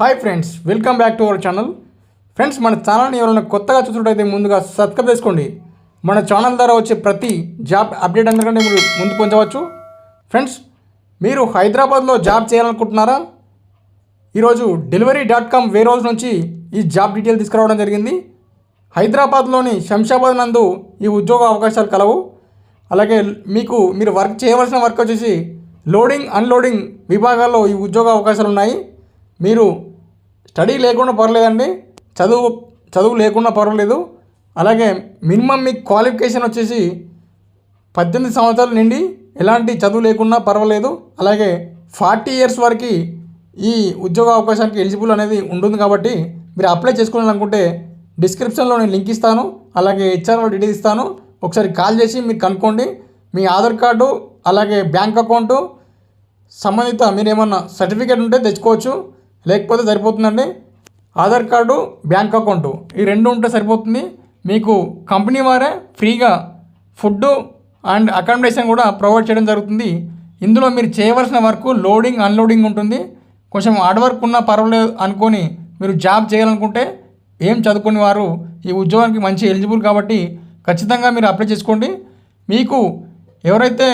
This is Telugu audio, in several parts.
Hi friends welcome back to our channel friends మన ఛానల్ని ఎవరైనా కొత్తగా చూసినట్టయితే ముందుగా సబ్స్క్రైబ్ చేసుకోండి. మన ఛానల్ ద్వారా వచ్చే ప్రతి జాబ్ అప్డేట్ అందరికంటే మీరు ముందు పొందవచ్చు. ఫ్రెండ్స్ మీరు హైదరాబాద్లో జాబ్ చేయాలనుకుంటున్నారా? ఈరోజు delivery dot com warehouse నుంచి ఈ జాబ్ డీటెయిల్ తీసుకురావడం జరిగింది. హైదరాబాద్లోని శంషాబాద్ నందు ఈ ఉద్యోగ అవకాశాలు కలవు. అలాగే మీకు మీరు వర్క్ చేయవలసిన వర్క్ వచ్చేసి లోడింగ్ అన్లోడింగ్ విభాగాల్లో ఈ ఉద్యోగ అవకాశాలు ఉన్నాయి. మీరు స్టడీ లేకుండా పర్లేదండి చదువు చదువు లేకుండా పర్వాలేదు. అలాగే మినిమం మీ క్వాలిఫికేషన్ వచ్చేసి పద్దెనిమిది సంవత్సరాల నుండి ఎలాంటి చదువు లేకున్నా పర్వాలేదు. అలాగే ఫార్టీ ఇయర్స్ వరకు ఈ ఉద్యోగ అవకాశానికి ఎలిజిబుల్ అనేది ఉంటుంది కాబట్టి మీరు అప్లై చేసుకోవాలనుకుంటే డిస్క్రిప్షన్లో నేను లింక్ ఇస్తాను అలాగే హెచ్ఆర్ డీటెయిల్స్ ఇస్తాను. ఒకసారి కాల్ చేసి మీరు కనుక్కోండి. మీ ఆధార్ కార్డు అలాగే బ్యాంక్ అకౌంటు సంబంధిత మీరు ఏమన్నా సర్టిఫికేట్ ఉంటే తెచ్చుకోవచ్చు. లేకపోతే సరిపోతుందండి? Aadhaar card bank account. ఈ రెండు ఉంటే సరిపోతుంది. మీకు కంపెనీ వారే ఫ్రీగా ఫుడ్ అండ్ అకామిడేషన్ కూడా ప్రొవైడ్ చేయడం జరుగుతుంది. ఇందులో మీరు చేయవలసిన వర్క్ లోడింగ్ అన్లోడింగ్ ఉంటుంది. కొంచెం హార్డ్ వర్క్ ఉన్నా పర్వాలేదు అనుకొని మీరు జాబ్ చేయాలనుకుంటే ఏం చదువుకుని వారు ఈ ఉద్యోగానికి మంచి ఎలిజిబుల్ కాబట్టి ఖచ్చితంగా మీరు అప్లై చేసుకోండి. మీకు ఎవరైతే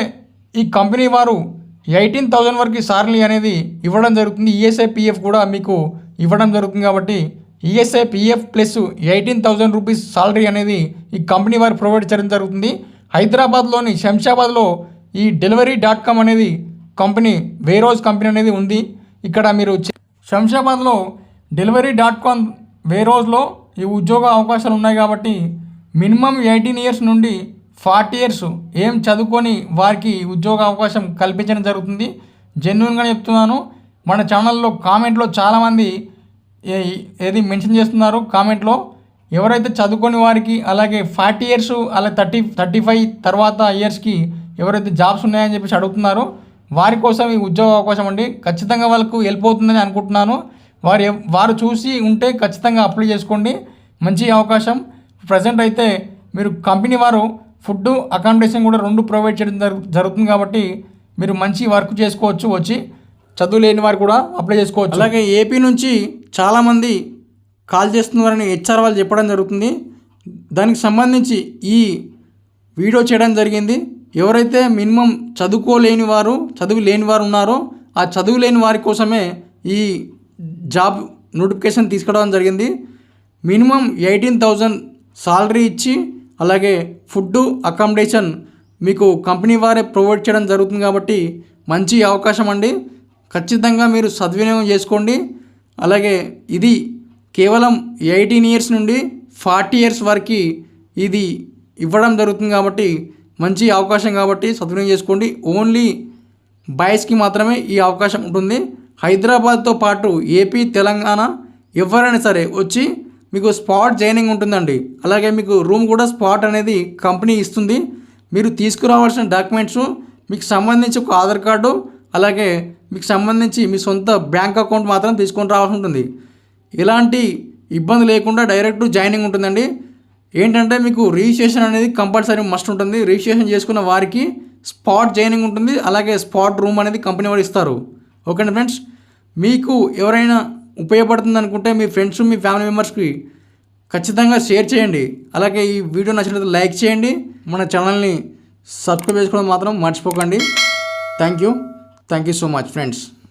ఈ కంపెనీ వారు ఎయిటీన్ థౌజండ్ వరకు సార్లీ అనేది ఇవ్వడం జరుగుతుంది. ఈఎస్ఐ పిఎఫ్ కూడా మీకు ఇవ్వడం జరుగుతుంది కాబట్టి ESI PF plus eighteen thousand rupees salary అనేది ఈ కంపెనీ వారు ప్రొవైడ్ చేయడం జరుగుతుంది. హైదరాబాద్లోని శంషాబాద్లో ఈ డెలివరీ డాట్ కామ్ అనేది కంపెనీ వేరోజ్ కంపెనీ అనేది ఉంది. ఇక్కడ మీరు శంషాబాద్లో డెలివరీ డాట్ కామ్ వేరోజ్లో ఈ ఉద్యోగ అవకాశాలు ఉన్నాయి కాబట్టి మినిమం ఎయిటీన్ ఇయర్స్ నుండి ఫార్టీ ఇయర్స్ ఏం చదువుకొని వారికి ఉద్యోగ అవకాశం కల్పించడం జరుగుతుంది. జెన్యున్గా చెప్తున్నాను. మన ఛానల్లో కామెంట్లో చాలామంది ఏ- ఏది మెన్షన్ చేస్తున్నారు కామెంట్లో. ఎవరైతే చదువుకొని వారికి అలాగే ఫార్టీ ఇయర్స్ అలాగే థర్టీ థర్టీ ఫైవ్ తర్వాత ఇయర్స్కి ఎవరైతే జాబ్స్ ఉన్నాయని చెప్పేసి అడుగుతున్నారో వారి కోసం ఈ ఉద్యోగ అవకాశం అండి. ఖచ్చితంగా వాళ్ళకు హెల్ప్ అవుతుందని అనుకుంటున్నాను. వారు వారు చూసి ఉంటే ఖచ్చితంగా అప్లై చేసుకోండి. మంచి అవకాశం. ప్రజెంట్ అయితే మీరు కంపెనీ వారు ఫుడ్ అకామిడేషన్ కూడా రెండు ప్రొవైడ్ చేయడం జరుగు జరుగుతుంది కాబట్టి మీరు మంచి వర్క్ చేసుకోవచ్చు వచ్చి చదువు లేని వారు కూడా అప్లై చేసుకోవచ్చు. అలాగే ఏపీ నుంచి చాలామంది కాల్ చేస్తున్నారని హెచ్ఆర్ వాళ్ళు చెప్పడం జరుగుతుంది. దానికి సంబంధించి ఈ వీడియో చేయడం జరిగింది. ఎవరైతే మినిమం చదువుకోలేని వారు చదువు లేని వారు ఉన్నారో ఆ చదువు లేని వారి కోసమే ఈ జాబ్ నోటిఫికేషన్ తీసుకురావడం జరిగింది. మినిమం ఎయిటీన్ థౌజండ్ సాలరీ ఇచ్చి అలాగే ఫుడ్డు అకామిడేషన్ మీకు కంపెనీ వారే ప్రొవైడ్ చేయడం జరుగుతుంది కాబట్టి మంచి అవకాశం అండి. ఖచ్చితంగా మీరు సద్వినియోగం చేసుకోండి. అలాగే ఇది కేవలం ఎయిటీన్ ఇయర్స్ నుండి ఫార్టీ ఇయర్స్ వరకు ఇది ఇవ్వడం జరుగుతుంది కాబట్టి మంచి అవకాశం కాబట్టి సద్వినియోగం చేసుకోండి. ఓన్లీ బాయ్స్కి మాత్రమే ఈ అవకాశం ఉంటుంది. హైదరాబాద్తో పాటు ఏపీ తెలంగాణ ఎవరైనా సరే వచ్చి మీకు స్పాట్ జాయినింగ్ ఉంటుందండి. అలాగే మీకు రూమ్ కూడా స్పాట్ అనేది కంపెనీ ఇస్తుంది. మీరు తీసుకురావాల్సిన డాక్యుమెంట్స్ మీకు సంబంధించి ఒక ఆధార్ కార్డు అలాగే మీకు సంబంధించి మీ సొంత బ్యాంక్ అకౌంట్ మాత్రం తీసుకొని రావాల్సి ఉంటుంది. ఎలాంటి ఇబ్బంది లేకుండా డైరెక్ట్ జాయినింగ్ ఉంటుందండి. ఏంటంటే మీకు రిజిస్ట్రేషన్ అనేది కంపల్సరీ మస్ట్ ఉంటుంది. రిజిస్ట్రేషన్ చేసుకున్న వారికి స్పాట్ జాయినింగ్ ఉంటుంది. అలాగే స్పాట్ రూమ్ అనేది కంపెనీ వారు ఇస్తారు. ఓకేనా ఫ్రెండ్స్ మీకు ఎవరైనా ఉపయోగపడుతుంది అనుకుంటే మీ ఫ్రెండ్స్ మీ ఫ్యామిలీ మెంబర్స్కి ఖచ్చితంగా షేర్ చేయండి. అలాగే ఈ వీడియో నచ్చినట్లయితే లైక్ చేయండి. మన ఛానల్ని సబ్స్క్రైబ్ చేసుకోవడం మాత్రం మర్చిపోకండి. Thank you thank you so much friends.